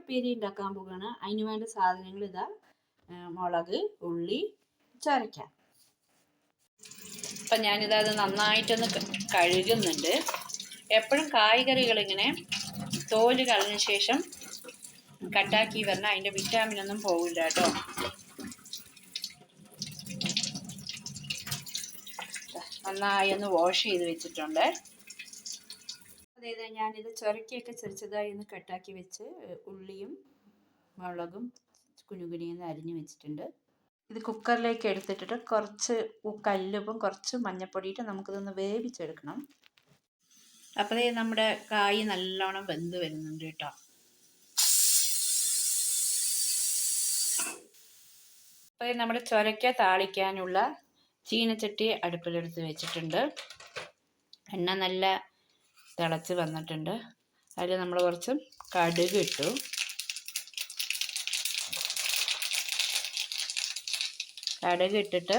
ഉപ്പേരി ഉണ്ടാക്കാൻ പോകുകയാണ് അതിന് വേണ്ട സാധനങ്ങൾ ഇതാ മുളക് ഉള്ളി ചൊരക്ക അപ്പം ഞാനിതാ അത് നന്നായിട്ടൊന്ന് കഴുകുന്നുണ്ട്. എപ്പോഴും കായ്കറികൾ ഇങ്ങനെ തോൽ കളഞ്ഞ ശേഷം കട്ടാക്കി വരണം. അതിന്റെ വിറ്റാമിൻ ഒന്നും പോകില്ല കേട്ടോ. നന്നായി ഒന്ന് വാഷ് ചെയ്ത് വെച്ചിട്ടുണ്ട്. അതായത് ഞാനിത് ചൊരക്കിയൊക്കെ ചെറിച്ചതായി ഒന്ന് കട്ടാക്കി വെച്ച് ഉള്ളിയും മുളകും കുനുകുനിയെന്ന് അരിഞ്ഞ് വെച്ചിട്ടുണ്ട്. ഇത് കുക്കറിലേക്ക് എടുത്തിട്ടിട്ട് കുറച്ച് കല്ലുപ്പും കുറച്ച് മഞ്ഞപ്പൊടിയിട്ട് നമുക്കിതൊന്ന് വേവിച്ചെടുക്കണം. അപ്പോഴേ നമ്മുടെ കായ് നല്ലോണം വെന്ത് വരുന്നുണ്ട് കേട്ടോ. അപ്പോൾ നമ്മുടെ ചൊരക്ക താളിക്കാനുള്ള ചീനച്ചട്ടി അടുപ്പിലെടുത്ത് വെച്ചിട്ടുണ്ട്. എണ്ണ നല്ല തിളച്ച് വന്നിട്ടുണ്ട്. അതിൽ നമ്മൾ കുറച്ച് കടുക് ഇട്ടു. കടുക് ഇട്ടിട്ട്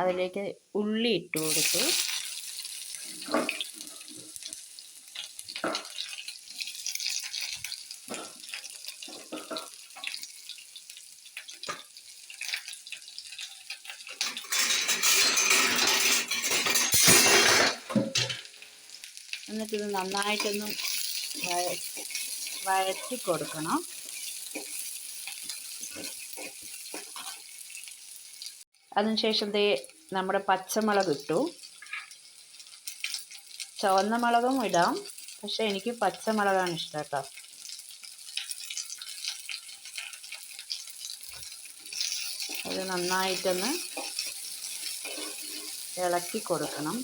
അതിലേക്ക് ഉള്ളി ഇട്ട് കൊടുത്തു. എന്നിട്ടിത് നന്നായിട്ടൊന്ന് വഴറ്റി കൊടുക്കണം. അതിനുശേഷം ദേ നമ്മുടെ പച്ചമുളക് ഇട്ടു. ചുവന്ന മുളകും ഇടാം. പക്ഷെ എനിക്ക് പച്ചമുളകാണ് ഇഷ്ടം കേട്ടോ. അത് നന്നായിട്ടൊന്ന് ഇളക്കി കൊടുക്കണം.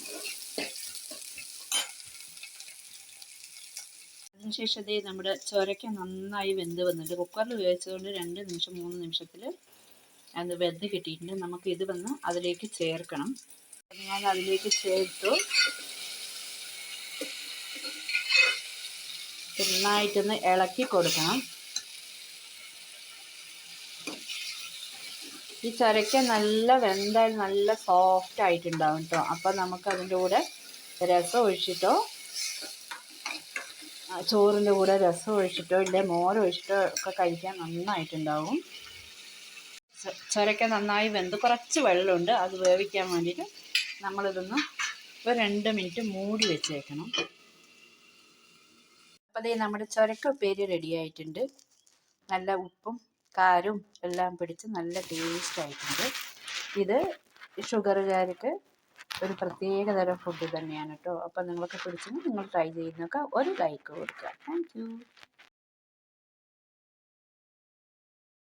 അതിനുശേഷം ദേ നമ്മുടെ ചൊരയ്ക്ക നന്നായി വെന്ത് വന്നിട്ട് കുക്കറിൽ വേവിച്ചതുകൊണ്ട് രണ്ട് നിമിഷം മൂന്ന് നിമിഷത്തിൽ അത് വെന്ത് കിട്ടിയിട്ടുണ്ട്. നമുക്ക് ഇത് വന്ന് അതിലേക്ക് ചേർക്കണം. ഞാൻ അതിലേക്ക് ചേർത്തു. നന്നായിട്ടൊന്ന് ഇളക്കി കൊടുക്കണം. ഈ ചൊരയ്ക്ക നല്ല വെന്താൽ നല്ല സോഫ്റ്റ് ആയിട്ടുണ്ടാവും കേട്ടോ അപ്പം നമുക്ക് അതിന്റെ കൂടെ രസം ഒഴിച്ചിട്ടോ ചോറിന്റെ കൂടെ രസം ഒഴിച്ചിട്ടോ ഇല്ലേ മോര് ഒഴിച്ചിട്ടോ ഒക്കെ കഴിക്കാൻ നന്നായിട്ടുണ്ടാവും. ചൊരക്ക നന്നായി വെന്ത് കുറച്ച് വെള്ളമുണ്ട് അത് വേവിക്കാൻ വേണ്ടിയിട്ട് നമ്മളിതൊന്ന് ഒരു രണ്ട് മിനിറ്റ് മൂടി വെച്ചേക്കണം. അപ്പോൾ അതേ നമ്മുടെ ചൊരക്ക ഉപ്പേരി റെഡിയായിട്ടുണ്ട് നല്ല ഉപ്പും കാരും എല്ലാം പിടിച്ച് നല്ല ടേസ്റ്റ് ആയിട്ടുണ്ട്. ഇത് ഷുഗറുകാർക്ക് ഒരു പ്രത്യേക തരം ഫുഡ് തന്നെയാണ് കേട്ടോ അപ്പോൾ നിങ്ങൾക്ക് പിടിച്ചെങ്കിൽ നിങ്ങൾ ട്രൈ ചെയ്യുന്നൊക്കെ ഒരു ലൈക്ക് കൊടുക്കുക. താങ്ക്